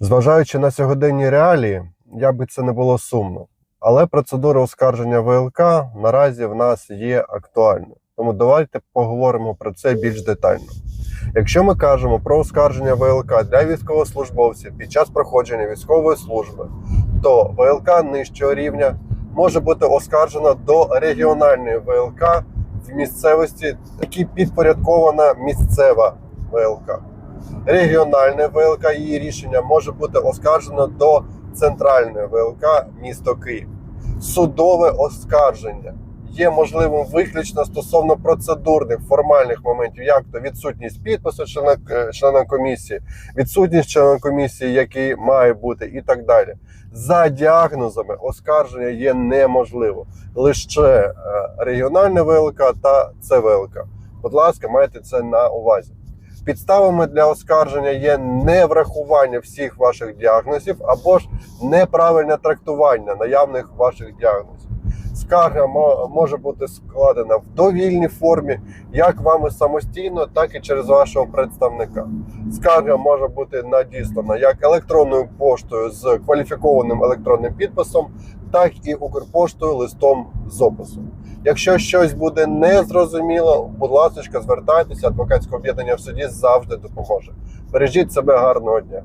Зважаючи на сьогоденні реалії, як би це не було сумно, але процедура оскарження ВЛК наразі в нас є актуальною. Тому давайте поговоримо про це більш детально. Якщо ми кажемо про оскарження ВЛК для військовослужбовців під час проходження військової служби, то ВЛК нижчого рівня може бути оскаржена до регіональної ВЛК в місцевості, якій підпорядкована місцева ВЛК. Регіональне ВЛК її рішення може бути оскаржено до центральної ВЛК місто Київ. Судове оскарження є можливим виключно стосовно процедурних формальних моментів, як то відсутність підпису члена, е, члена комісії, відсутність члена комісії, який має бути, і так далі. За діагнозами оскарження є неможливо лише е, регіональне ВЛК та ЦВЛК. Будь ласка, майте це на увазі. Підставами для оскарження є неврахування всіх ваших діагнозів або ж неправильне трактування наявних ваших діагнозів. Скарга може бути складена в довільній формі, як вами самостійно, так і через вашого представника. Скарга може бути надіслана як електронною поштою з кваліфікованим електронним підписом, так і Укрпоштою листом з описом. Якщо щось буде незрозуміло, будь ласка, звертайтеся, адвокатське об'єднання в суді завжди допоможе. Бережіть себе гарного дня.